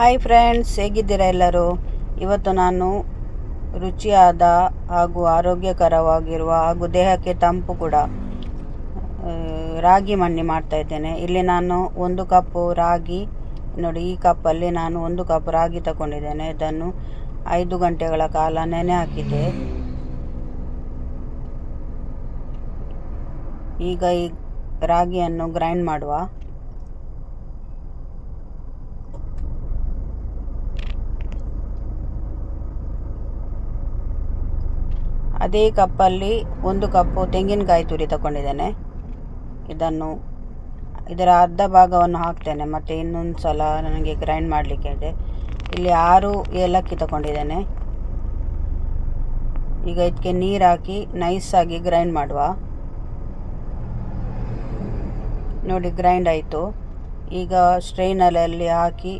Hi friends ಹೇಗಿದ್ದೀರಾ ಎಲ್ಲರೂ? ಇವತ್ತು ನಾನು ರುಚಿಯಾದ ಹಾಗೂ ಆರೋಗ್ಯಕರವಾಗಿರುವ ಹಾಗೂ ದೇಹಕ್ಕೆ ತಂಪು ಕೂಡ ರಾಗಿ ಮಣ್ಣಿ ಮಾಡ್ತಾ ಇದ್ದೇನೆ. ಇಲ್ಲಿ ನಾನು ಒಂದು ಕಪ್ಪು ರಾಗಿ, ನೋಡಿ ಈ ಕಪ್ಪಲ್ಲಿ ನಾನು ಒಂದು ಕಪ್ ರಾಗಿ ತಗೊಂಡಿದ್ದೇನೆ. ಇದನ್ನು ಐದು ಗಂಟೆಗಳ ಕಾಲ ನೆನೆ ಹಾಕಿದ್ದೆ. ಈಗ ಈ ರಾಗಿಯನ್ನು ಗ್ರೈಂಡ್ ಮಾಡುವ. ಅದೇ ಕಪ್ಪಲ್ಲಿ ಒಂದು ಕಪ್ಪು ತೆಂಗಿನಕಾಯಿ ತುರಿ ತಗೊಂಡಿದ್ದೇನೆ. ಇದನ್ನು ಇದರ ಅರ್ಧ ಭಾಗವನ್ನು ಹಾಕ್ತೇನೆ, ಮತ್ತು ಇನ್ನೊಂದು ಸಲ ನನಗೆ ಗ್ರೈಂಡ್ ಮಾಡಲಿಕ್ಕೆ ಇದೆ. ಇಲ್ಲಿ ಆರು ಏಲಕ್ಕಿ ತಗೊಂಡಿದ್ದೇನೆ. ಈಗ ಇದಕ್ಕೆ ನೀರು ಹಾಕಿ ನೈಸಾಗಿ ಗ್ರೈಂಡ್ ಮಾಡುವ. ನೋಡಿ ಗ್ರೈಂಡ್ ಆಯಿತು. ಈಗ ಸ್ಟ್ರೈನಲ್ಲಿ ಹಾಕಿ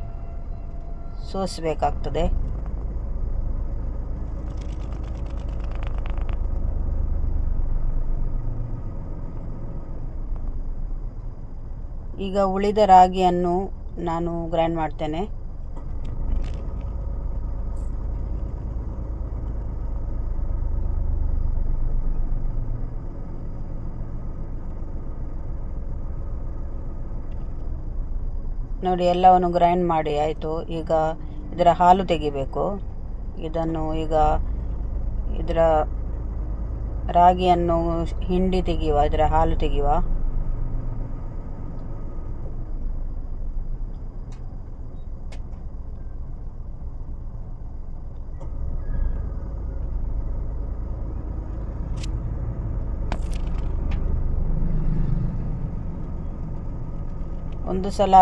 ಸೋಸಬೇಕಾಗ್ತದೆ. ಈಗ ಉಳಿದ ರಾಗಿಯನ್ನು ನಾನು ಗ್ರೈಂಡ್ ಮಾಡ್ತೇನೆ. ನೋಡಿ, ಎಲ್ಲವನ್ನು ಗ್ರೈಂಡ್ ಮಾಡಿ, ಆಯಿತು. ಈಗ ಇದರ ಹಾಲು ತೆಗಿಬೇಕು. ಇದನ್ನು ಈಗ ಇದರ ರಾಗಿಯನ್ನು ಹಿಂಡಿ ತೆಗೆಯುವ, ಇದರ ಹಾಲು ತೆಗೆಯುವ. ಒಂದು ಸಲ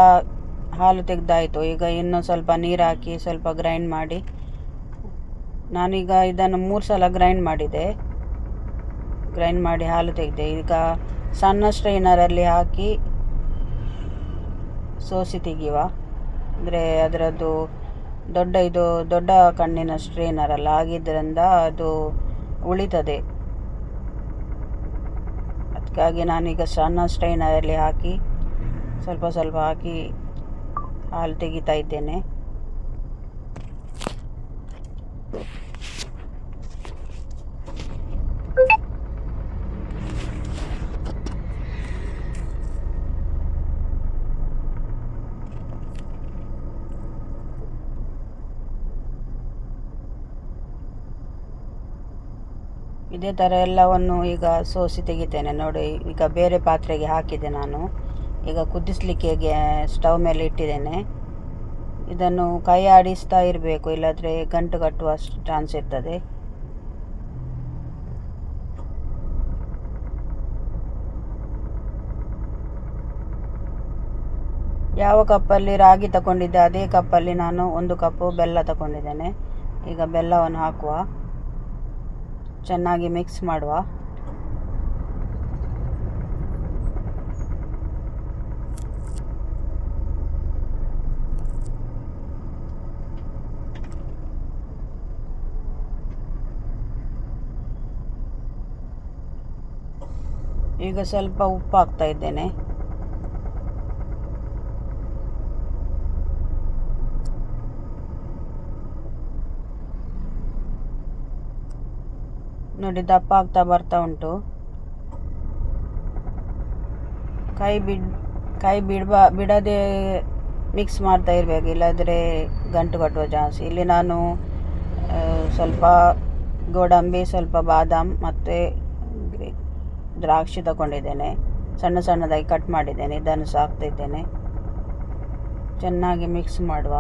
ಹಾಲು ತೆಗೆದಾಯಿತು. ಈಗ ಇನ್ನೂ ಸ್ವಲ್ಪ ನೀರು ಹಾಕಿ ಸ್ವಲ್ಪ ಗ್ರೈಂಡ್ ಮಾಡಿ. ನಾನೀಗ ಇದನ್ನು ಮೂರು ಸಲ ಗ್ರೈಂಡ್ ಮಾಡಿದೆ. ಗ್ರೈಂಡ್ ಮಾಡಿ ಹಾಲು ತೆಗೆದೆ. ಈಗ ಸಣ್ಣ ಸ್ಟ್ರೈನರಲ್ಲಿ ಹಾಕಿ ಸೋಸಿ ತೆಗೆಯುವ. ಅಂದರೆ ಅದರದ್ದು ದೊಡ್ಡ ಇದು ದೊಡ್ಡ ಕಣ್ಣಿನ ಸ್ಟ್ರೈನರ್ ಅಲ್ಲ. ಆಗಿದ್ದರಿಂದ ಅದು ಉಳಿತದೆ. ಅದಕ್ಕಾಗಿ ನಾನೀಗ ಸಣ್ಣ ಸ್ಟ್ರೈನರಲ್ಲಿ ಹಾಕಿ ಸ್ವಲ್ಪ ಸ್ವಲ್ಪ ಹಾಕಿ ಹಾಲು ತೆಗಿತಾ ಇದ್ದೇನೆ. ಇದೇ ಥರ ಎಲ್ಲವನ್ನು ಈಗ ಸೋಸಿ ತೆಗಿತೇನೆ ನೋಡಿ. ಈಗ ಬೇರೆ ಪಾತ್ರೆಗೆ ಹಾಕಿದೆ ನಾನು. ಈಗ ಕುದಿಸ್ಲಿಕ್ಕೆ ಸ್ಟವ್ ಮೇಲೆ ಇಟ್ಟಿದ್ದೇನೆ. ಇದನ್ನು ಕೈ ಆಡಿಸ್ತಾ ಇರಬೇಕು, ಇಲ್ಲಾಂದರೆ ಗಂಟು ಕಟ್ಟುವ ಚಾನ್ಸ್ ಇರ್ತದೆ. ಯಾವ ಕಪ್ಪಲ್ಲಿ ರಾಗಿ ತಗೊಂಡಿದ್ದೆ, ಅದೇ ಕಪ್ಪಲ್ಲಿ ನಾನು ಒಂದು ಕಪ್ಪು ಬೆಲ್ಲ ತಗೊಂಡಿದ್ದೇನೆ. ಈಗ ಬೆಲ್ಲವನ್ನು ಹಾಕುವ, ಚೆನ್ನಾಗಿ ಮಿಕ್ಸ್ ಮಾಡುವ. ಈಗ ಸ್ವಲ್ಪ ಉಪ್ಪು ಹಾಕ್ತಾ ಇದ್ದೇನೆ. ನೋಡಿ, ದಪ್ಪ ಆಗ್ತಾ ಬರ್ತಾ ಉಂಟು. ಕೈ ಬಿಡ್, ಕೈ ಬಿಡ್ಬಾ, ಬಿಡದೆ ಮಿಕ್ಸ್ ಮಾಡ್ತಾ ಇರಬೇಕು, ಇಲ್ಲಾದರೆ ಗಂಟು ಕಟ್ಟುವ ಜಾಸ್ತಿ ಇಲ್ಲಿ ನಾನು ಸ್ವಲ್ಪ ಗೋಡಂಬಿ, ಸ್ವಲ್ಪ ಬಾದಾಮ್ ಮತ್ತು ದ್ರಾಕ್ಷಿ ತಗೊಂಡಿದ್ದೇನೆ. ಸಣ್ಣ ಸಣ್ಣದಾಗಿ ಕಟ್ ಮಾಡಿದ್ದೇನೆ. ಇದನ್ನು ಸಾಕ್ತಿದ್ದೇನೆ. ಚೆನ್ನಾಗಿ ಮಿಕ್ಸ್ ಮಾಡುವ.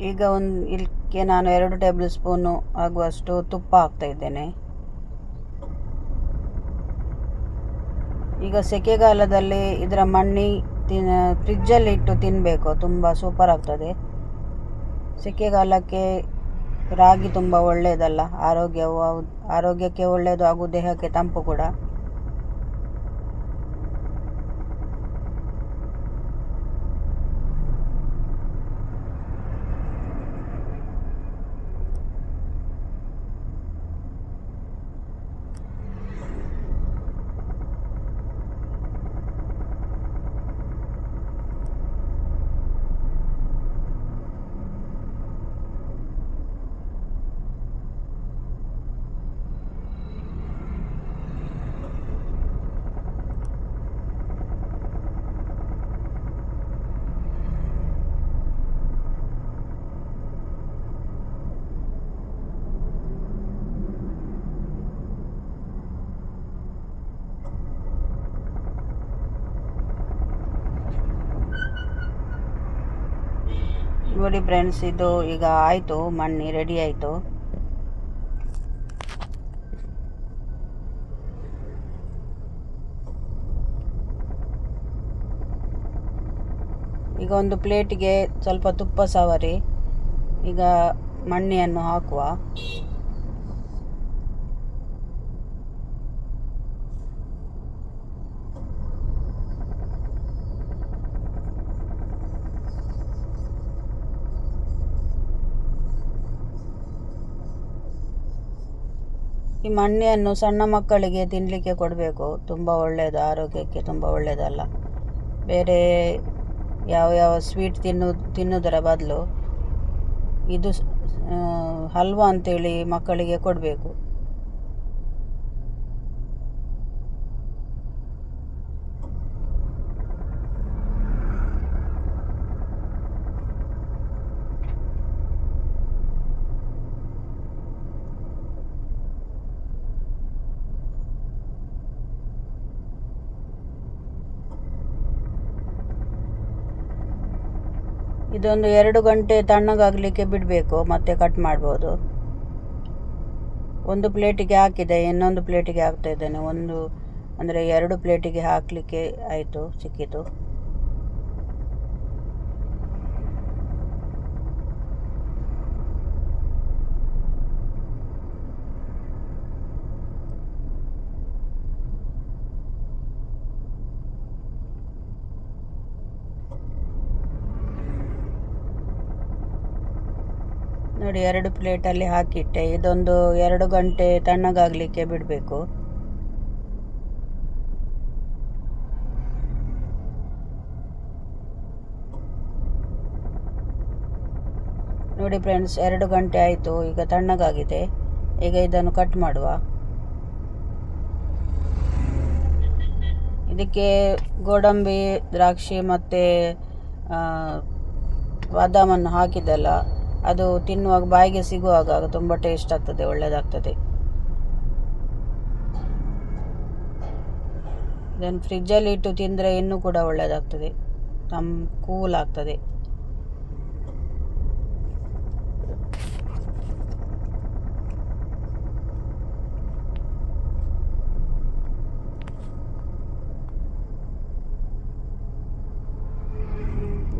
ಈಗ ಒಂದು ಇದಕ್ಕೆ ನಾನು ಎರಡು ಟೇಬಲ್ ಸ್ಪೂನು ಆಗುವಷ್ಟು ತುಪ್ಪ ಹಾಕ್ತಾ ಇದ್ದೇನೆ. ಈಗ ಸೆಕೆಗಾಲದಲ್ಲಿ ಇದರ ಮಣ್ಣಿ ತಿನ್, ಫ್ರಿಜ್ಜಲ್ಲಿ ಇಟ್ಟು ತಿನ್ನಬೇಕು ತುಂಬ ಸೂಪರ್ ಆಗ್ತದೆ. ಸೆಕೆಗಾಲಕ್ಕೆ ರಾಗಿ ತುಂಬ ಒಳ್ಳೆಯದಲ್ಲ ಆರೋಗ್ಯವು ಆರೋಗ್ಯಕ್ಕೆ ಒಳ್ಳೆಯದು ಹಾಗೂ ದೇಹಕ್ಕೆ ತಂಪು ಕೂಡ. ನೋಡಿ ಫ್ರೆಂಡ್ಸ್ ಇದು ಈಗ ಆಯಿತು, ಮಣ್ಣಿ ರೆಡಿ ಆಯಿತು. ಈಗ ಒಂದು ಪ್ಲೇಟಿಗೆ ಸ್ವಲ್ಪ ತುಪ್ಪ ಸವರಿ, ಈಗ ಮಣ್ಣಿಯನ್ನು ಹಾಕುವ. ಈ ಮಣ್ಣೆಯನ್ನು ಸಣ್ಣ ಮಕ್ಕಳಿಗೆ ತಿನ್ನಲಿಕ್ಕೆ ಕೊಡಬೇಕು. ತುಂಬ ಒಳ್ಳೆಯದು ಆರೋಗ್ಯಕ್ಕೆ ತುಂಬ ಒಳ್ಳೆಯದಲ್ಲ ಬೇರೆ ಯಾವ ಯಾವ ಸ್ವೀಟ್ ತಿನ್ನು ತಿನ್ನುವುದರ ಬದಲು ಇದು ಹಲ್ವಾ ಅಂತೇಳಿ ಮಕ್ಕಳಿಗೆ ಕೊಡಬೇಕು. ಇದೊಂದು ಎರಡು ಗಂಟೆ ತಣ್ಣಗಾಗಲಿಕ್ಕೆ ಬಿಡಬೇಕು, ಮತ್ತೆ ಕಟ್ ಮಾಡ್ಬೋದು. ಒಂದು ಪ್ಲೇಟಿಗೆ ಹಾಕಿದೆ, ಇನ್ನೊಂದು ಪ್ಲೇಟಿಗೆ ಹಾಕ್ತಾ ಇದ್ದೇನೆ. ಒಂದು, ಅಂದರೆ ಎರಡು ಪ್ಲೇಟಿಗೆ ಹಾಕಲಿಕ್ಕೆ ಆಯಿತು, ಸಿಕ್ಕಿತು. ನೋಡಿ ಎರಡು ಪ್ಲೇಟಲ್ಲಿ ಹಾಕಿಟ್ಟೆ. ಇದೊಂದು ಎರಡು ಗಂಟೆ ತಣ್ಣಗಾಗಲಿಕ್ಕೆ ಬಿಡಬೇಕು. ನೋಡಿ ಫ್ರೆಂಡ್ಸ್, ಎರಡು ಗಂಟೆ ಆಯಿತು. ಈಗ ತಣ್ಣಗಾಗಿದೆ. ಈಗ ಇದನ್ನು ಕಟ್ ಮಾಡುವ. ಇದಕ್ಕೆ ಗೋಡಂಬಿ, ದ್ರಾಕ್ಷಿ ಮತ್ತು ಬಾದಾಮನ್ನು ಹಾಕಿದ್ದಲ್ಲ. ಅದು ತಿನ್ನುವಾಗ ಬಾಯಿಗೆ ಸಿಗುವಾಗ ತುಂಬ ಟೇಸ್ಟ್ ಆಗ್ತದೆ ಒಳ್ಳೆಯದಾಗ್ತದೆ ಇದನ್ನು ಫ್ರಿಜ್ಜಲ್ಲಿ ಇಟ್ಟು ತಿಂದರೆ ಇನ್ನೂ ಕೂಡ ಒಳ್ಳೆಯದಾಗ್ತದೆ ತಮ್ ಕೂಲ್ ಆಗ್ತದೆ.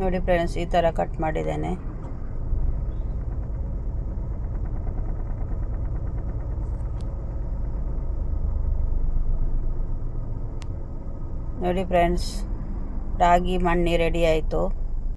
ನೋಡಿ ಫ್ರೆಂಡ್ಸ್ ಈ ಥರ ಕಟ್ ಮಾಡಿದ್ದೇನೆ. ನೋಡಿ ಫ್ರೆಂಡ್ಸ್ ರಾಗಿ ಮಣ್ಣಿ ರೆಡಿ ಆಯಿತು.